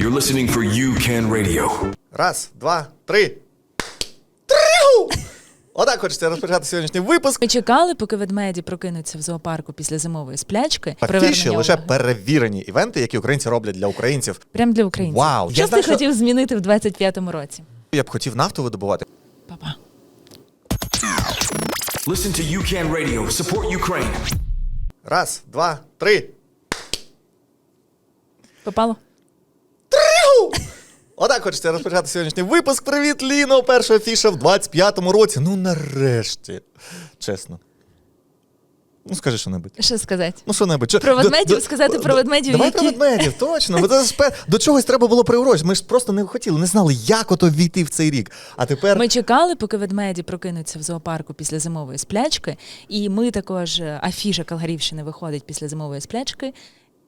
You're listening for You Can Radio. Раз, два, три. Тригу! Отак хочеться розпочати сьогоднішній випуск. Ми чекали, поки ведмеді прокинуться в зоопарку після зимової сплячки. Привернення лише уваги. перевірені івенти, які українці роблять для українців. Прям для українців. Вау, Що я б знаю, ти що- хотів змінити в 25-му році? Я б хотів нафту видобувати. Па-па. Listen to You Can Radio. Support Ukraine. Раз, два, три. Попало? Отак хочеться розпочати сьогоднішній випуск. Привіт, Ліно! Перша афіша в 25-му році. Ну нарешті. Чесно. Ну, скажи що-небудь. Що сказати? Ну, що-небудь. Про ведмедів? до- Сказати до- про ведмедів, Давай які- про ведмедів, точно. Бо це До чогось треба було приурочити. Ми ж просто не хотіли, не знали, як ото війти в цей рік. А тепер Ми чекали, поки ведмеді прокинуться в зоопарку після зимової сплячки. І ми також е, афіша Калгарівщини виходить після зимової сплячки.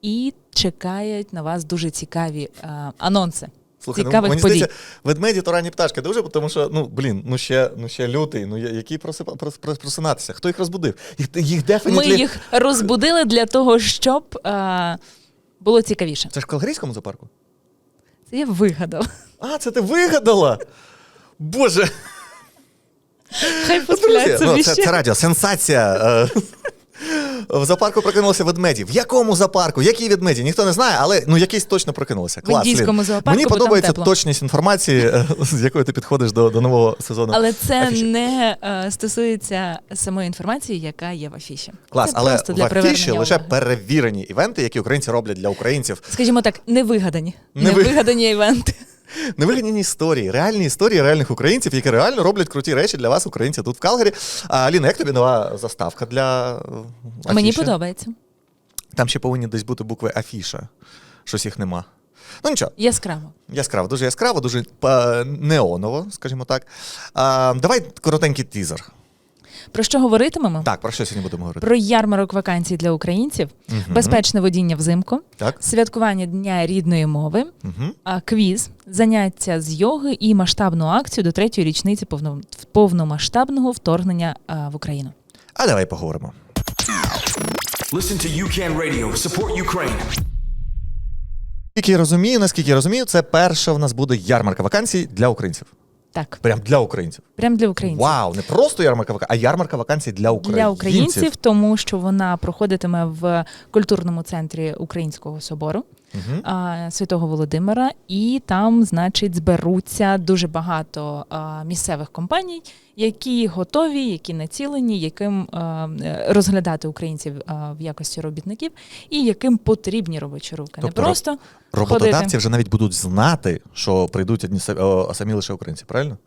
І чекають на вас дуже цікаві е, анонси. Слухай, ну, мені подій. здається, ведмеді то ранні пташки дуже, тому що, ну, блін, ну ще, ну ще лютий, ну я- який просипа, прос- прос- просинатися? Хто їх розбудив? Їх, їх Ми їх розбудили для того, щоб е, було цікавіше. Це ж в Калгарійському зоопарку? Це я вигадав. А, це ти вигадала? Боже, Хай друзі, ну, це, це радіо, сенсація. В зоопарку прокинулися ведмеді. В якому зоопарку? Які ведмеді? Ніхто не знає, але ну якийсь точно прокинулися. Клас, індійському Лін. зоопарку, Мені подобається тепло. точність інформації, е, з якою ти підходиш до, до нового сезону. Але це афіші. не е, стосується самої інформації, яка є в афіші. Клас, це але просто в афіші лише перевірені івенти, які українці роблять для українців. Скажімо так, невигадані. Невигадані івенти. Невигідні історії, реальні історії реальних українців, які реально роблять круті речі для вас, українці, тут в Калгарі. А, Аліна, як тобі нова заставка для е, афіші? Мені подобається. Там ще повинні десь бути букви афіша. Щось їх нема. Ну нічого, Яскраво. яскраво, дуже яскраво, дуже е, неоново, скажімо так. А, давай коротенький тізер. Про що говоритимемо? Так, про що сьогодні будемо говорити? Про ярмарок вакансій для українців, Мгм. безпечне водіння взимку, Так. святкування Дня рідної мови, Угу. а, квіз, заняття з йоги і масштабну акцію до третьої річниці повно- повномасштабного вторгнення а, в Україну. А давай поговоримо. Listen to You Can Radio. Support Ukraine. Наскільки я розумію, наскільки я розумію, це перша в нас буде ярмарка вакансій для українців. Так, Прям для українців. прям для українців. Вау, не просто ярмарка вакансій, а ярмарка вакансій для українців. Для українців, тому що вона проходитиме в культурному центрі Українського собору А, Святого Володимира, і там, значить, зберуться дуже багато а, місцевих компаній, які готові, які націлені, яким а, розглядати українців а, в якості робітників, і яким потрібні робочі руки. Тобто Не просто Роботодавці ходити. вже навіть будуть знати, що прийдуть одні са- самі лише українці, правильно?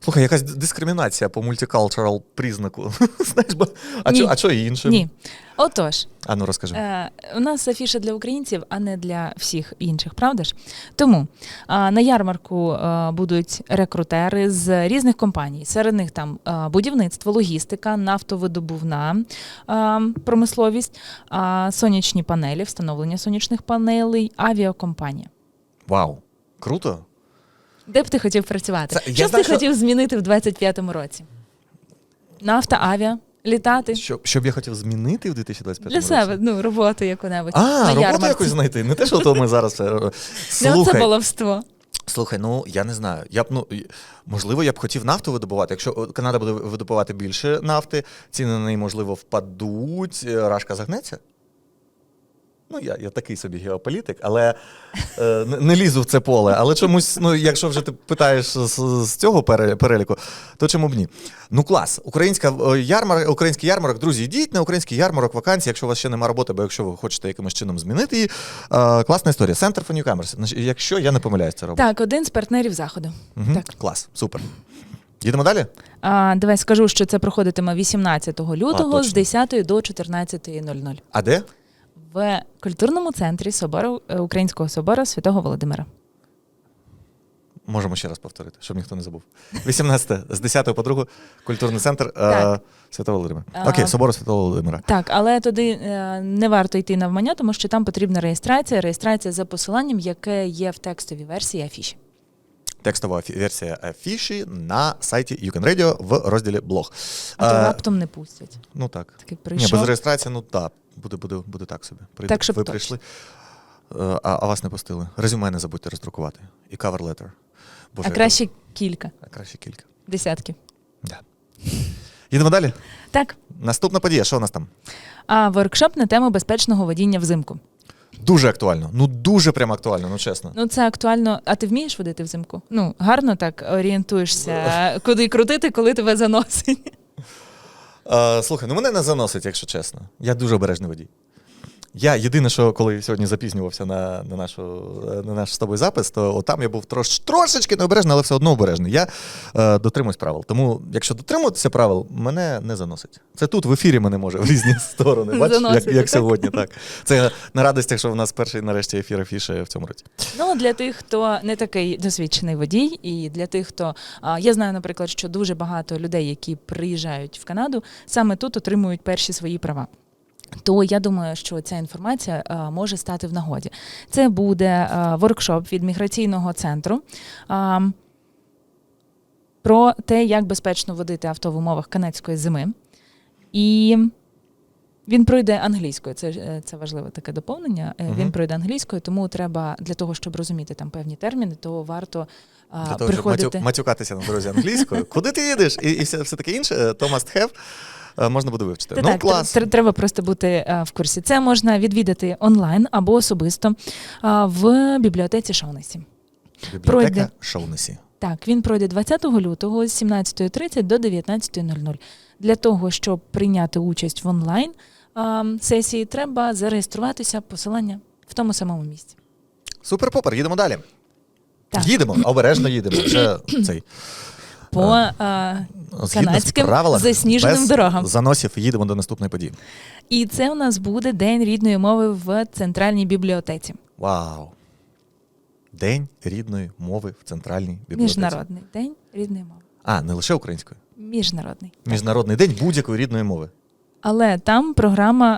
Слухай, якась дискримінація по мультикалчурал признаку. Знаєш, бо а Ні. чо, а чо іншим? Ні. Отож, А ну розкажи. Е, у нас афіша для українців, а не для всіх інших, правда ж? Тому е, на ярмарку е, будуть рекрутери з різних компаній. Серед них там е, будівництво, логістика, нафтовидобувна е, промисловість, е, сонячні панелі, встановлення сонячних панелей, авіакомпанія. Вау, круто. Де б ти хотів працювати? Це- я що б знаю, ти що- хотів змінити в 25-му році? Нафта, авіа, літати Що, що б я хотів змінити в 2025 для році? себе, ну, роботу яку-небудь. А, роботу ярмарці. якусь знайти. Не те, що то ми зараз. е, Не Слухай, баловство. Слухай, ну я не знаю. Я б ну і- можливо, я б хотів нафту видобувати. Якщо о, Канада буде видобувати більше нафти, ціни на неї можливо впадуть. е, Рашка загнеться. Ну, я, я такий собі геополітик, але е, не, лізу в це поле. Але чомусь, ну, якщо вже ти питаєш з, з цього переліку, то чому б ні? Ну клас, українська ярмарок, український ярмарок, друзі, йдіть на український ярмарок вакансій, якщо у вас ще немає роботи, або якщо ви хочете якимось чином змінити її. Е, класна історія. Center for Newcomers. Якщо я не помиляюсь, це робить. Так, один з партнерів заходу. Мгм. Так. Клас, супер. Їдемо далі? А, давай скажу, що це проходитиме 18 лютого точно. з 10 до 14.00 А де? В культурному центрі собору е, Українського собору Святого Володимира. Можемо ще раз повторити, щоб ніхто не забув. 18 з 10 по 2 культурний центр е, Святого Володимира. Окей, собору Святого Володимира. Так, але туди е, не варто йти навмання, тому що там потрібна реєстрація. Реєстрація за посиланням, яке є в текстовій версії афіші. Текстова версія афіші на сайті You Can Radio в розділі блог. А то Е, раптом не пустять. ну так. Такий Ні, без реєстрації, ну так, буде, буде, буде так собі. Прийде, Так, щоб ви точно. прийшли. Е, А, а вас не пустили. Резюме не забудьте роздрукувати. І cover letter. Боже, а я краще кілька, А краще кілька. десятки. Да. Їдемо далі. Так. Наступна подія, що у нас там? А воркшоп на тему безпечного водіння взимку. Дуже актуально. Ну дуже прям актуально, ну чесно. Ну це актуально. А ти вмієш водити взимку? Ну гарно так орієнтуєшся, куди крутити, коли тебе заносить. Е, слухай, ну мене не заносить, якщо чесно. Я дуже обережний водій. Я єдине, що коли сьогодні запізнювався на, на, нашу, на наш з тобою запис, то там я був трош, трошечки необережний, але все одно обережний. Я е, дотримуюсь правил. Тому, якщо дотримуватися правил, мене не заносить. Це тут в ефірі мене може в різні сторони. Бачиш, як, як сьогодні, так. Це на радостях, що в нас перший нарешті ефір афіші в цьому році. Ну для тих, хто не такий досвідчений водій, і для тих, хто я знаю, наприклад, що дуже багато людей, які приїжджають в Канаду, саме тут отримують перші свої права. То я думаю, що ця інформація а, може стати в нагоді. Це буде а, воркшоп від міграційного центру. а, Про те, як безпечно водити авто в умовах канадської зими. І він пройде англійською. Це, е, це важливе таке доповнення. Е, Мгм. Він пройде англійською, тому треба для того, щоб розуміти там певні терміни, то варто а, Для того, щоб приходити. матю, матюкатися на дорозі англійською. Куди ти їдеш? І, і все, все таке інше, е, то must have, е, можна буде вивчити. Та ну, так, клас. тр- треба просто бути е, в курсі. Це можна відвідати онлайн або особисто а, в бібліотеці Шаунесі. Бібліотека пройде. Шоунесі. Так, він пройде 20 лютого з 17.30 до 19.00. Для того, щоб прийняти участь в онлайн сесії, треба зареєструватися посилання в тому самому місці. Супер попер, їдемо далі. Так. Їдемо, обережно їдемо. Вже цей. По Згідно з канадським засніженим без дорогам. Заносів їдемо до наступної події. І це у нас буде День рідної мови в центральній бібліотеці. Вау! День рідної мови в центральній бібліотеці. Міжнародний день рідної мови. А, не лише української. Міжнародний. Міжнародний день будь-якої рідної мови. Але там програма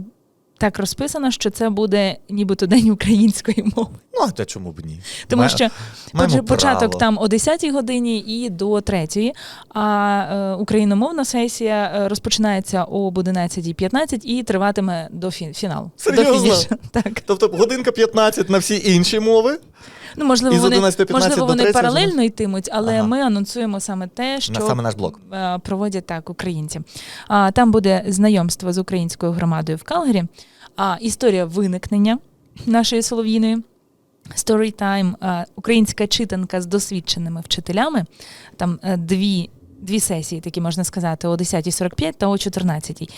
е, так розписано, що це буде нібито день української мови. Ну, а та чому б ні? Тому Ма- що Отже, початок право. там о 10-й годині і до 3-ї, а е, україномовна сесія е, розпочинається об 11.15 і триватиме до фі- фіналу. Серйозно? До. Так. Тобто годинка 15 на всі інші мови. Ну, можливо, І вони, 11:15 можливо, вони 3-ї паралельно йтимуть, але Ага. ми анонсуємо саме те, що На саме наш блок. е, проводять так українці. А, там буде знайомство з українською громадою в Калгарі, а, історія виникнення нашої солов'їної. Storytime, українська читанка з досвідченими вчителями. Там е, дві, дві сесії, такі можна сказати, о 10.45 та о 14.00.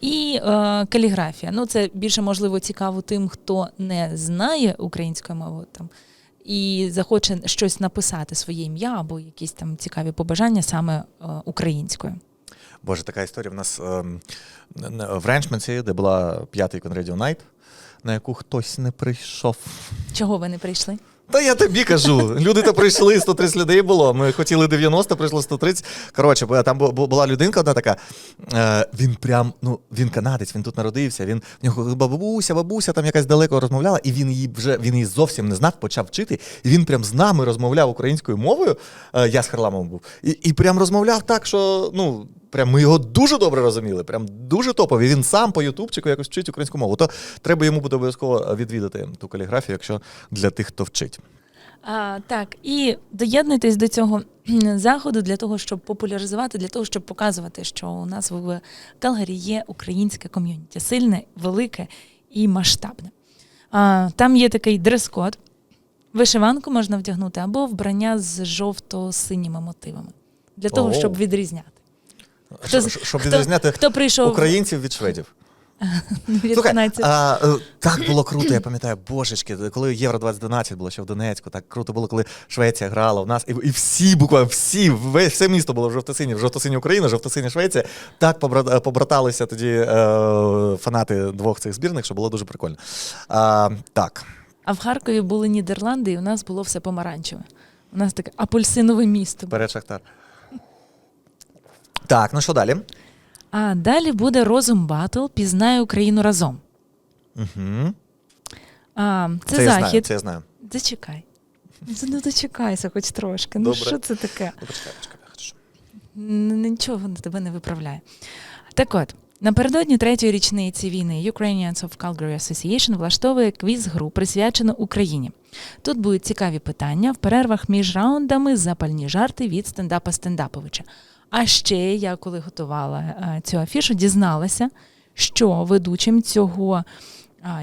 І е, каліграфія. Ну, це більше можливо цікаво тим, хто не знає української мови там і захоче щось написати своє ім'я або якісь там цікаві побажання саме е, українською. Боже, така історія в нас ем, в Ренчменці, де була п'ятий Conradio Найт, на яку хтось не прийшов. Чого ви не прийшли? Та я тобі кажу, люди то прийшли, 130 людей було. Ми хотіли 90, прийшло 130. Коротше, там бу- бу- була людинка одна така. Е, він прям, ну він канадець, він тут народився. Він в нього бабуся, бабуся там якась далеко розмовляла, і він її вже він її зовсім не знав, почав вчити. І він прям з нами розмовляв українською мовою. Е, я з Харламовим був. І, і прям розмовляв так, що ну. Прям ми його дуже добре розуміли, прям дуже топові. Він сам по Ютубчику якось вчить українську мову. То треба йому буде обов'язково відвідати ту каліграфію, якщо для тих, хто вчить. А, так, і доєднуйтесь до цього заходу для того, щоб популяризувати, для того, щоб показувати, що у нас в Калгарі є українське ком'юніті, сильне, велике і масштабне. А, там є такий дрес-код. Вишиванку можна вдягнути або вбрання з жовто-синіми мотивами. Для того, щоб відрізняти. Хто Щоб, щоб хто- відрізняти хто прийшов українців від шведів. Слухай, а, е, так було круто, я пам'ятаю, божечки, коли Євро 2012 було ще в Донецьку, так круто було, коли Швеція грала в нас, і, і всі, буквально всі, весь, все місто було в жовто-сині, в жовто-сині Україна, жовто-синя Швеція. Так побраталися тоді е, фанати двох цих збірних, що було дуже прикольно. А, так. А в Харкові були Нідерланди, і у нас було все помаранчеве. У нас таке апельсинове місто. Вперед Шахтар. Так, ну що далі? А далі буде розум батл Пізнай Україну разом. Угу. А, це, Це, я знаю, захід. це я знаю. Зачекай. Ну, дочекайся хоч трошки. Ну, Добре. що це таке? Ну, почекай, почекай, я хочу. Н- Нічого на тебе не виправляє. Так от, Напередодні третьої річниці війни Ukrainians of Calgary Association влаштовує квіз-гру, присвячену Україні. Тут будуть цікаві питання в перервах між раундами, запальні жарти від стендапа Стендаповича. А ще я, коли готувала е, цю афішу, дізналася, що ведучим цього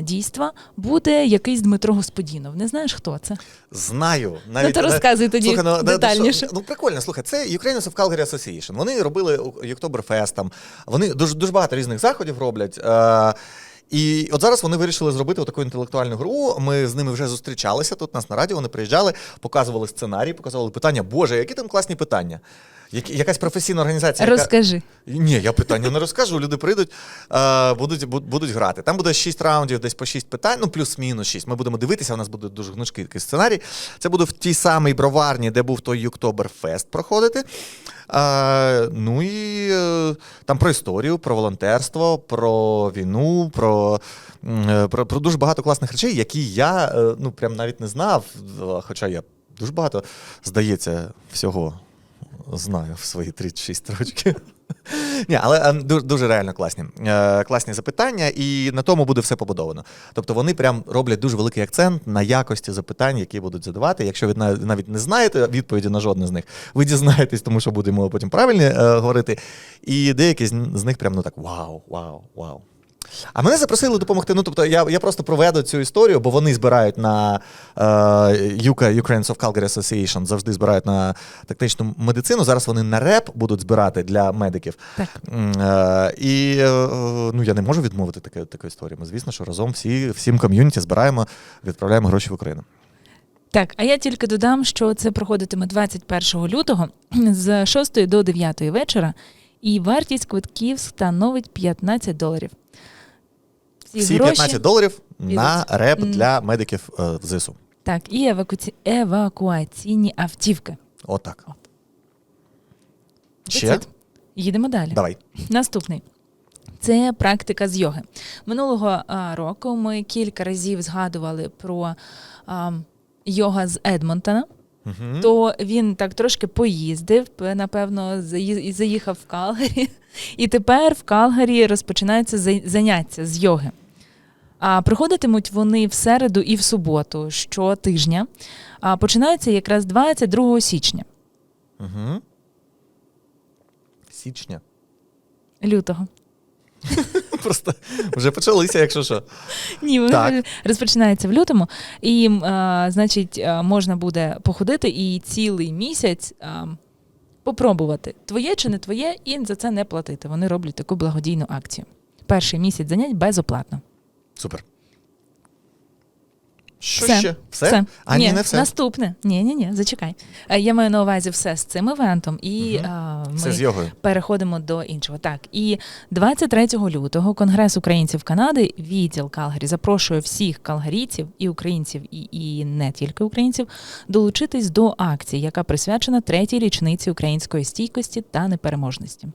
дійства буде якийсь Дмитро Господінов. Не знаєш, хто це? Знаю. Ну, то розказуй тоді Слухай, ну, детальніше. Ну, прикольно, слухай, це Ukrainians of Calgary Association. Вони робили Октоберфест там. Вони дуже, дуже багато різних заходів роблять. Е, і от зараз вони вирішили зробити таку інтелектуальну гру. Ми з ними вже зустрічалися тут нас на радіо. Вони приїжджали, показували сценарій, показували питання. Боже, які там класні питання. Якась професійна організація. яка- Розкажи. ні, я питання не розкажу. Люди прийдуть, будуть, будуть грати. Там буде 6 раундів, десь по 6 питань, ну плюс-мінус 6. Ми будемо дивитися, у нас буде дуже гнучкий такий сценарій. Це буде в тій самій броварні, де був той Юктоберфест проходити. Ну і е, там про історію, про волонтерство, про війну, про, е, про, про дуже багато класних речей, які я е, ну, прям навіть не знав. Хоча я дуже багато, здається, всього знаю в свої 36 років. Ні, але е, дуже, дуже реально класні. Е, класні запитання, і на тому буде все побудовано. Тобто вони прям роблять дуже великий акцент на якості запитань, які будуть задавати. Якщо ви навіть не знаєте відповіді на жодне з них, ви дізнаєтесь, тому що будемо потім правильні е, говорити. І деякі з них прям ну так вау, вау, вау. А мене запросили допомогти. Ну, тобто, я, я просто проведу цю історію, бо вони збирають на е, UK, Ukrainians of Calgary Association, завжди збирають на тактичну медицину. Зараз вони на реп будуть збирати для медиків. Так. Е, і е, ну, я не можу відмовити таке, такої історії. Ми, звісно, що разом всі, всім ком'юніті збираємо, відправляємо гроші в Україну. Так, а я тільки додам, що це проходитиме 21 лютого з 6 до 9 вечора, і вартість квитків становить 15 доларів. Ці Всі гроші, 15 доларів на реп для медиків е, в ЗСУ. Так, і евакуці... евакуаційні автівки. Отак. От. Ще? Їдемо далі. Давай. Наступний. Це практика з йоги. Минулого а, року ми кілька разів згадували про а, йога з Едмонтона. Угу. То він так трошки поїздив, напевно, заїхав в Калгарі. І тепер в Калгарі розпочинаються за- заняття з йоги. А проходитимуть вони в середу і в суботу щотижня. А починаються якраз 22 січня, Угу. Січня. лютого. Просто вже почалися, якщо що. Ні, вони Так. розпочинається в лютому, і а, значить, можна буде походити і цілий місяць а, попробувати, твоє чи не твоє, і за це не платити. Вони роблять таку благодійну акцію. Перший місяць занять безоплатно. Супер. Що Все. ще? Все? А ні, не все. Наступне. Ні, ні, ні, зачекай. Е, Я маю на увазі все з цим івентом, і Мгм. а, ми Все з йогою. переходимо до іншого. Так, і 23 лютого Конгрес українців Канади, відділ Калгарі, запрошує всіх калгарійців і українців, і, і не тільки українців, долучитись до акції, яка присвячена третій річниці української стійкості та непереможності.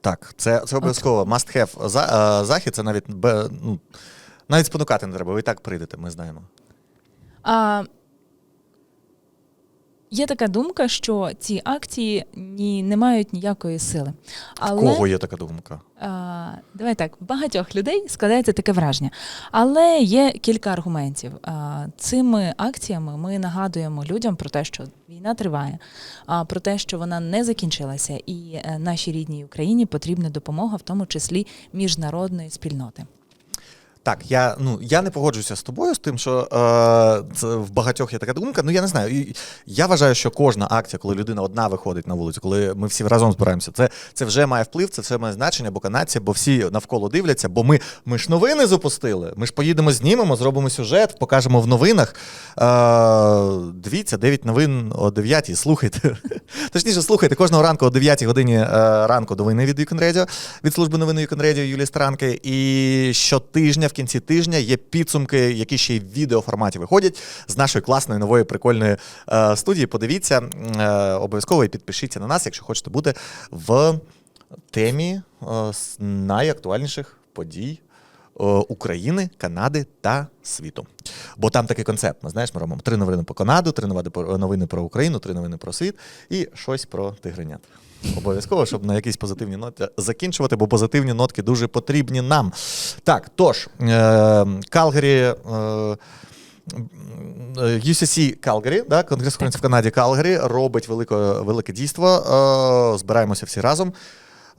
Так, це, це обов'язково. Must have. За, е, захід це навіть ну, навіть спонукати не треба, ви і так прийдете, ми знаємо. А, є така думка, що ці акції ні, не мають ніякої сили. Але, В кого є така думка? А, давай так, багатьох людей складається таке враження. Але є кілька аргументів. А, цими акціями ми нагадуємо людям про те, що війна триває, а, про те, що вона не закінчилася, і е, нашій рідній Україні потрібна допомога, в тому числі міжнародної спільноти. Так, я, ну, я не погоджуюся з тобою з тим, що е, це в багатьох є така думка. Ну я не знаю. Я вважаю, що кожна акція, коли людина одна виходить на вулицю, коли ми всі разом збираємося, це, це вже має вплив, це все має значення, бо канадці, бо всі навколо дивляться, бо ми, ми ж новини запустили. Ми ж поїдемо, знімемо, зробимо сюжет, покажемо в новинах. Е, дивіться, 9 новин о 9 слухайте. Точніше, слухайте кожного ранку о 9 годині е, ранку новини від Weekend Radio, від служби новини Weekend Radio Юлії Странки. І щотижня, в кінці тижня, є підсумки, які ще й в відеоформаті виходять з нашої класної нової прикольної е, студії. Подивіться е, обов'язково і підпишіться на нас, якщо хочете бути в темі е, найактуальніших подій. України, Канади та світу. Бо там такий концепт. Ми знаєш, ми робимо три новини по Канаду, три новини про Україну, три новини про світ і щось про тигренят. Обов'язково, щоб на якійсь позитивній ноті закінчувати, бо позитивні нотки дуже потрібні нам. Так, тож, е, Калгарі. Е, UCC Калгарі, да, Конгрес українців в Канаді Калгарі, робить велике, велике дійство. Е, збираємося всі разом.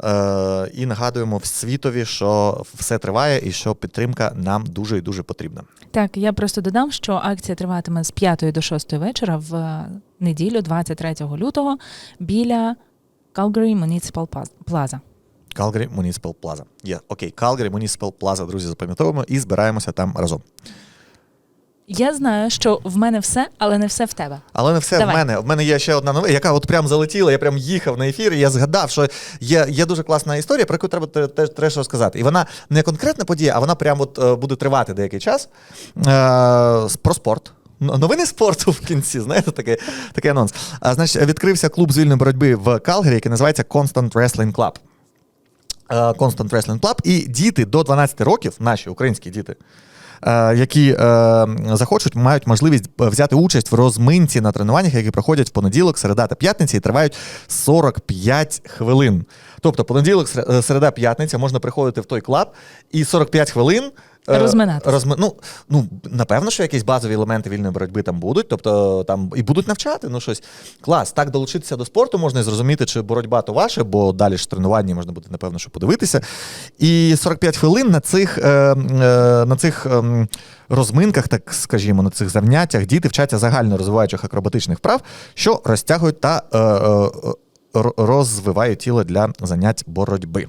Е, і нагадуємо в світові, що все триває і що підтримка нам дуже і дуже потрібна. Так, я просто додам, що акція триватиме з 5 до 6 вечора в е, неділю, 23 лютого, біля Calgary Municipal Plaza. Calgary Municipal Plaza. Є, окей, Calgary Municipal Plaza, друзі, запам'ятовуємо і збираємося там разом. Я знаю, що в мене все, але не все в тебе. Але не все Давай. в мене. В мене є ще одна новина, яка от прям залетіла. Я прям їхав на ефір, і я згадав, що є, є дуже класна історія, про яку треба те- теж теж розказати. І вона не конкретна подія, а вона прям от е, буде тривати деякий час. Е, про спорт. Новини спорту в кінці, знаєте, такий, такий анонс. А, значить, відкрився клуб з вільної боротьби в Калгарі, який називається Constant Wrestling Club. Е, Constant Wrestling Club. І діти до 12 років, наші українські діти, які е, захочуть, мають можливість взяти участь в розминці на тренуваннях, які проходять в понеділок, середа та п'ятниця і тривають 45 хвилин. Тобто, понеділок, сер- е, середа, п'ятниця можна приходити в той клаб і 45 хвилин. Е, Розминатись. Розми... Ну, ну, напевно, що якісь базові елементи вільної боротьби там будуть, тобто там і будуть навчати, ну щось. Клас, так долучитися до спорту можна і зрозуміти, чи боротьба то ваше, бо далі ж тренування можна буде, напевно, що подивитися. І 45 хвилин на цих, е, е, на цих ем, розминках, так скажімо, на цих заняттях діти вчаться загально розвиваючих акробатичних вправ, що розтягують та. Е, е, р- розвивають тіло для занять боротьби.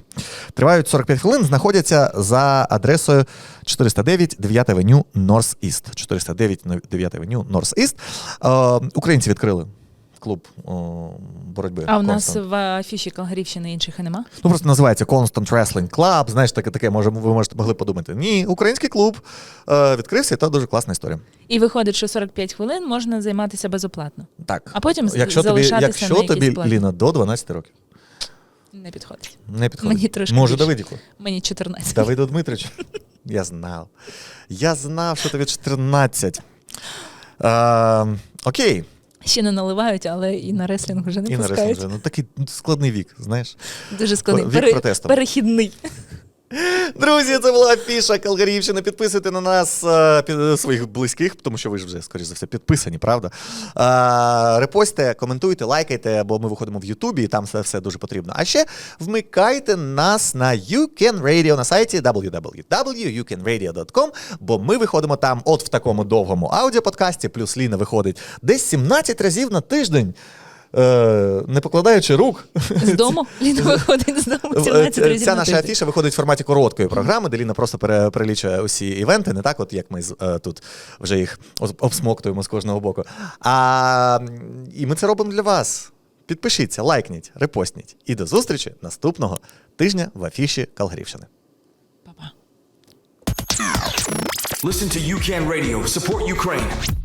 Тривають 45 хвилин, знаходяться за адресою 409 9 авеню Норс Іст. 409 9 авеню Норс Іст. Е, українці відкрили клуб о, боротьби. А у нас Constant. в афіші Калгарівщини інших і нема? Ну, просто називається Constant Wrestling Club. Знаєш, таке таке, може, ви можете могли подумати. Ні, український клуб е, відкрився, і то дуже класна історія. І виходить, що 45 хвилин можна займатися безоплатно. Так. А потім якщо тобі, якщо на тобі плані. Ліна, до 12 років. Не підходить. Не підходить. Мені трошки Може, більше. Давидіку. Мені 14. Давиду Дмитрич. Я знав. Я знав, що тобі 14. Е, окей. Ще не наливають, але і на реслінг вже не І на реслінг вже. Ну, такий складний вік, знаєш. Дуже складний. Вік Пере- протесту. Перехідний. Друзі, це була Фіша Калгарівщина. Підписуйте на нас е, під, своїх близьких, тому що ви ж вже, скоріш за все, підписані, правда? Е, репостите, коментуйте, лайкайте, бо ми виходимо в Ютубі, і там все, все дуже потрібно. А ще вмикайте нас на You Can Radio на сайті www.youcanradio.com, бо ми виходимо там от в такому довгому аудіоподкасті, плюс Ліна виходить десь 17 разів на тиждень. Е, не покладаючи рук, З дому. Ліна виходить з дому Е, 17 Ця разів ця наша афіша виходить в форматі короткої програми, де Ліна просто перелічує усі івенти, не так, от як ми е, тут вже їх обсмоктуємо з кожного боку. А, і ми це робимо для вас. Підпишіться, лайкніть, репостніть. І до зустрічі наступного тижня в афіші Калгарівщини. Па-па. Listen to UCAN Radio. Support Ukraine.